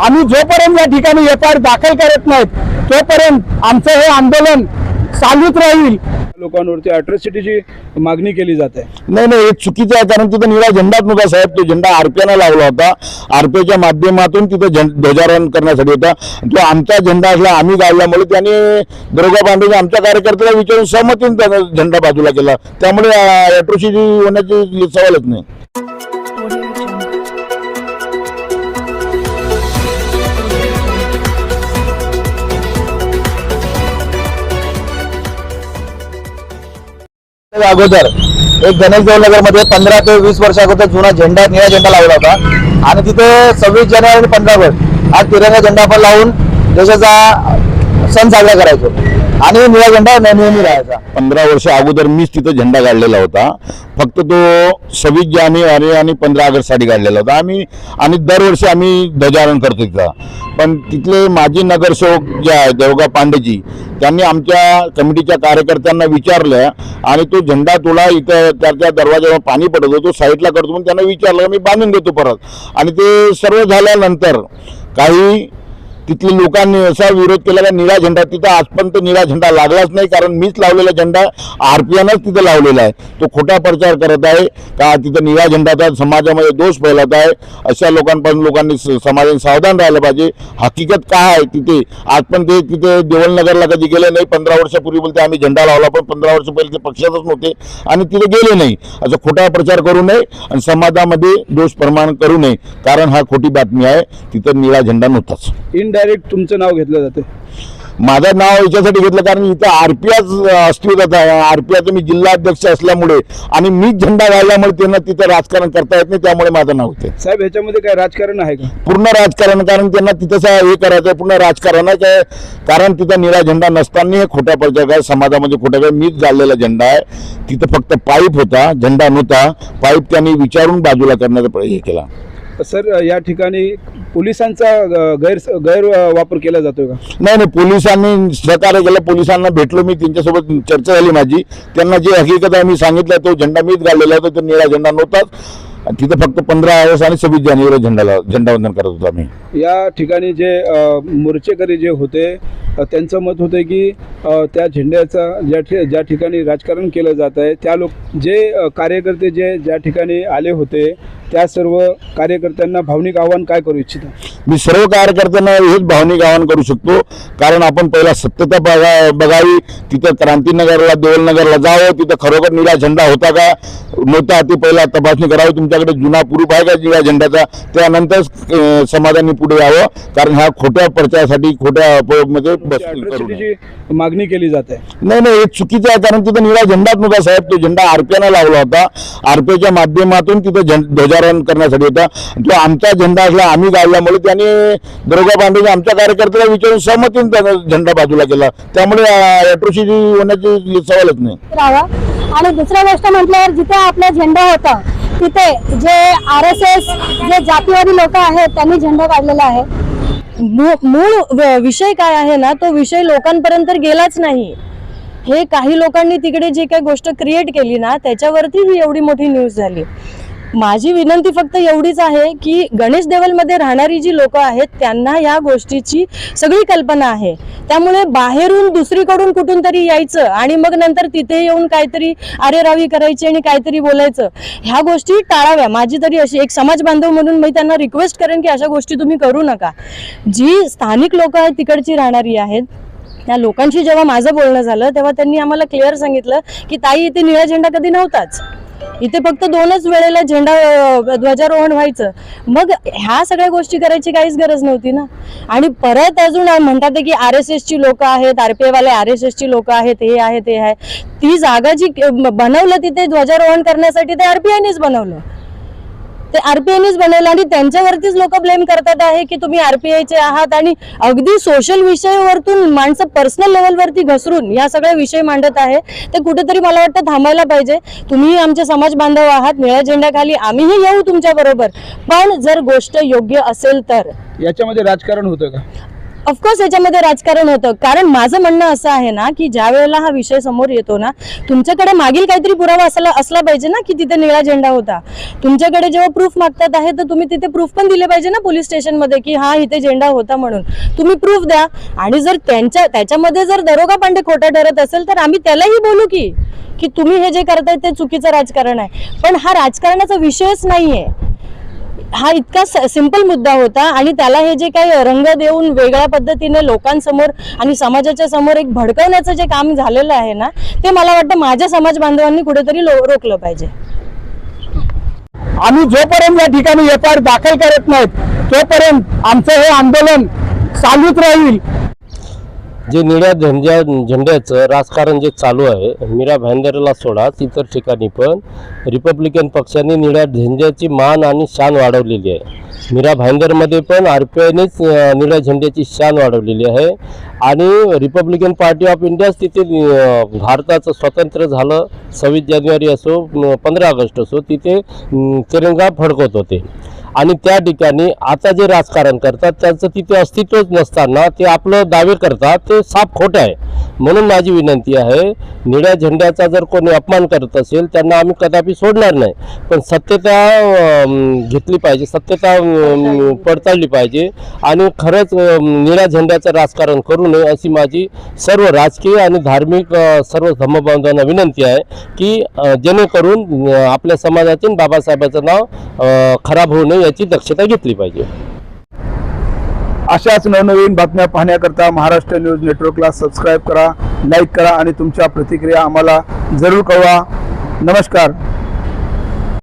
आम्ही जोपर्यंत या ठिकाणी एफ आय आर दाखल करत नाहीत तोपर्यंत आमचं हे आंदोलन चालूच राहील. लोकांवरती अट्रॉसिटीची मागणी केली जाते. नाही नाही हे चुकीचं आहे कारण तिथं निळा झेंडाच नव्हता साहेब. तो झेंडा आरपीआयनं लावला होता. आरपीआयच्या माध्यमातून तिथं झें ध्वजारोहण करण्यासाठी होता. तो आमचा झेंडा असला आम्ही गाडल्यामुळे त्यांनी दरोगा पांडेने आमच्या कार्यकर्त्याला विचारून सहमतीने त्याचा झेंडा बाजूला केला. त्यामुळे अॅट्रोसिटी होण्याची सवालच नाही. अगोदर एक गणेश देवनगरमध्ये पंधरा ते वीस वर्ष अगोदर जुना झेंडा निळा झेंडा लावला होता. आणि तिथे सव्वीस जानेवारी आणि पंधरा ऑगस्ट हा तिरंगा झेंडा आपण लावून देशाचा सण साजरा करायचो. आणि निळा झेंडा नेहमी राहायचा. पंधरा वर्ष अगोदर मीच तिथं झेंडा काढलेला होता. फक्त तो सव्वीस जानेवारी आणि पंधरा ऑगस्टसाठी काढलेला होता. आम्ही आणि दरवर्षी आम्ही ध्वजारोहण करतो तिथं. पण तिथले माजी नगरसेवक जे आहे देवगा पांडेजी त्यांनी आमच्या कमिटीच्या कार्यकर्त्यांना विचारलं आणि तो झेंडा तुला इथं त्याच्या दरवाजावर पाणी पडत होतो साईडला करतो म्हणून त्यांना विचारलं मी बांधून देतो परत. आणि ते सर्व झाल्यानंतर काही तिथल्या लोकांनी असा विरोध केला का निळा झेंडा तिथं आजपर्यंत निळा झेंडा लागलाच नाही कारण मीच लावलेला झेंडा आर पी एनच तिथं लावलेला आहे. तो खोटा प्रचार करत आहे. का तिथं निळा झेंडाचा समाजामध्ये दोष फैलत आहे? अशा लोकांपासून लोकांनी स- समाजाने सावधान राहिलं पाहिजे. हकीकत काय आहे तिथे? आज पण ते तिथे देवलनगरला कधी गेले नाही. पंधरा वर्षापूर्वी बोलते आम्ही झेंडा लावला पण पंधरा वर्ष पहिले ते पक्षातच नव्हते आणि तिथे गेले नाही. असं खोटा प्रचार करू नये आणि समाजामध्ये दोष प्रमाण करू नये. कारण हा खोटी बातमी आहे. तिथं निळा झेंडा नव्हताच. इनडायरेक्ट तुमचं नाव घेतलं जाते. माझं नाव याच्यासाठी घेतलं कारण इथं आरपीआय अस्तित्वात आहे. आरपीआयचं मी जिल्हा अध्यक्ष असल्यामुळे आणि मीच झेंडा घालल्यामुळे त्यांना तिथं राजकारण करता येत नाही त्यामुळे माझं नाव होते. साहेब ह्याच्यामध्ये काय राजकारण आहे का? पूर्ण राजकारण कारण त्यांना तिथं हे करायचं पूर्ण राजकारणच आहे. कारण तिथं निळा झेंडा नसताना हे खोटा प्रचार आहे. समाजामध्ये खोटा काय? मीच गाळलेला झेंडा आहे. तिथं फक्त पाईप होता झेंडा नव्हता. पाईप त्यांनी विचारून बाजूला करण्याचा प्रयत्न केला. सर या ठिकाणी पोलिसांचा गैर गैर वापर केला जातोय का? नाही नाही पोलिसांनी सहकार्य केलं. पोलिसांना भेटलो मी त्यांच्यासोबत चर्चा झाली माझी. त्यांना जे हकीकत आहे मी सांगितलं तो झेंडा मीच घाललेला होता तो निळा झेंडा नव्हताच. तिथं फक्त पंधरा ऑगस्ट आणि सव्वीस जानेवारी झेंडाला झेंडावंदन करत होतो आम्ही. या ठिकाणी जे मोर्चेकरी जे होते त्यांचं मत होतं की त्या झेंड्याचा ज्या ठि ज्या ठिकाणी राजकारण केलं जात आहे त्या लोक जे कार्यकर्ते जे ज्या ठिकाणी आले होते त्या सर्व कार्यकर्त्यांना भावनिक आव्हान काय करू इच्छिता? मी सर्व कार्यकर्त्यांना हेच भावनिक आवाहन करू शकतो. कारण आपण पहिला सत्यता बघा बघावी. तिथं क्रांतीनगरला देवलनगरला जावं. तिथं खरोखर निळा झेंडा होता का? नव्हता. ती पहिला तपासणी करावी. तुमच्याकडे जुना प्रूफ आहे का निळा झेंड्याचा? त्यानंतर अं, समाजाने पुढे यावं. कारण ह्या खोट्या प्रचारासाठी खोट्या उपयोगमध्ये बस मागणी केली जाते. नाही नाही. हे चुकीचं आहे. कारण तिथं निळा झेंडाच नव्हता साहेब. तो झेंडा आरपीआयनं लावला होता. आरपीआयच्या माध्यमातून तिथं झें- ध्वजारोहण करण्यासाठी होता. तो आमचा झेंडा असला आम्ही गाडल्यामुळे त्यांनी दरोगा पांडेने आमच्या कार्यकर्त्याला विचारून सहमतीने झेंडा बाजूला केला. त्यामुळे अॅट्रोसिटी होण्याची सवालच नाही. आणि दुसरी गोष्ट म्हटल्यावर जिथे आपला झेंडा होता तिथे जे आर एस एस जे जातीवादी लोक आहेत त्यांनी झेंडा काढलेला आहे. मूळ विषय काय आहे ना तो विषय लोकांपर्यंत गेलाच नाही. हे काही लोकांनी तिकडे जी काही गोष्ट क्रिएट केली ना त्याच्यावरती ही एवढी मोठी न्यूज झाली. माझी विनंती फक्त एवढीच आहे की गणेश देवलमध्ये राहणारी जी लोक आहेत त्यांना या गोष्टीची सगळी कल्पना आहे. त्यामुळे बाहेरून दुसरीकडून कुठून तरी यायचं आणि मग नंतर तिथे येऊन काहीतरी आरेरावी करायची आणि काहीतरी बोलायचं ह्या गोष्टी टाळाव्या. माझी तरी अशी एक समाज बांधव म्हणून मी त्यांना रिक्वेस्ट करेन की अशा गोष्टी तुम्ही करू नका. जी स्थानिक लोक आहेत तिकडची राहणारी आहेत त्या लोकांशी जेव्हा माझं बोलणं झालं तेव्हा त्यांनी आम्हाला क्लिअर सांगितलं की ताई इथे निळा झेंडा कधी नव्हताच. इथे फक्त दोनच वेळेला झेंडा ध्वजारोहण व्हायचं. मग ह्या सगळ्या गोष्टी करायची काहीच गरज नव्हती ना. आणि परत अजून म्हणतात की आर एस एसची लोक आहेत आरपीआयवाले आर एस एसची लोक आहेत हे आहे ते आहे ती जागा जी बनवलं तिथे ध्वजारोहण करण्यासाठी ते आरपीआयनेच बनवलं. ते आरपीआयनेच बनवलं आणि त्यांच्यावरतीच लोक ब्लेम करतात आहे की तुम्ही आरपीआयचे आहात आणि अगदी सोशल विषयावरतून माणसं पर्सनल लेवलवरती घसरून या सगळ्या विषय मांडत आहे. ते कुठेतरी मला वाटतं थांबायला पाहिजे. तुम्ही आमचे समाज बांधव आहात निळ्या झेंड्याखाली आम्हीही येऊ तुमच्या बरोबर. पण जर गोष्ट योग्य असेल तर. याच्यामध्ये राजकारण होतं का? ऑफकोर्स याच्यामध्ये राजकारण होतं. कारण माझं म्हणणं असं आहे ना की ज्या वेळेला हा विषय समोर येतो ना तुमच्याकडे मागील काहीतरी पुरावा असला असला पाहिजे ना की तिथे निळा झेंडा होता. तुमच्याकडे जेव्हा प्रूफ मागतात आहे तर तुम्ही तिथे प्रूफ पण दिले पाहिजे ना पोलीस स्टेशनमध्ये की हा इथे झेंडा होता म्हणून. तुम्ही प्रूफ द्या. आणि जर त्यांच्या त्याच्यामध्ये जर दरोगा पांडे खोटा ठरत असेल तर आम्ही त्यालाही बोलू की की तुम्ही हे जे करताय ते चुकीचं राजकारण आहे. पण हा राजकारणाचा विषयच नाहीये. हा इतका सिंपल मुद्दा होता आणि त्याला हे जे काही रंग देऊन वेगळ्या पद्धतीने लोकांसमोर आणि समाजाच्या समोर एक भडकवण्याचं जे काम झालेलं आहे ना ते मला वाटतं माझ्या समाज बांधवांनी कुठेतरी रोखलं पाहिजे. आम्ही जोपर्यंत या ठिकाणी एफ दाखल करत नाहीत तोपर्यंत आमचं हे आंदोलन चालूच राहील. जे निळ्या झेंड्या झेंड्याचं राजकारण जे चालू आहे मीरा भाईंदरला सोडा इतर ठिकाणी पण रिपब्लिकन पक्षाने निळ्या झेंड्याची मान आणि शान वाढवलेली आहे. मीरा भाईंदरमध्ये पण आर पी आयनेच निळ्या झेंड्याची शान वाढवलेली आहे. आणि रिपब्लिकन पार्टी ऑफ इंडियाच तिथे भारताचं स्वतंत्र झालं. सव्वीस जानेवारी असो पंधरा ऑगस्ट असो तिथे तिरंगा फडकवत होते. आणि त्या ठिकाणी आता जे राजकारण करतात त्याचं तिथे अस्तित्वच नसताना ते आपलं दावे करतात ते साफ खोटं आहे. म्हणून माझी विनंती आहे निळ्या झेंड्याचा जर कोणी अपमान करत असेल त्यांना आम्ही कदापि सोडणार नाही. पण सत्यता घेतली पाहिजे सत्यता पडताळली पाहिजे आणि खरंच निळ्या झेंड्याचं राजकारण करू नये अशी माझी सर्व राजकीय आणि धार्मिक सर्व धर्मबांधवांना विनंती आहे की जेणेकरून आपल्या समाजातून बाबासाहेबाचं नाव खराब होऊ नये. याची दक्षता घेतली पाहिजे. अशाच नवनवीन बातम्या पाहण्याकरता महाराष्ट्र न्यूज नेटवर्कला सबस्क्राईब करा लाईक करा आणि तुमच्या प्रतिक्रिया आम्हाला जरूर कळवा. नमस्कार.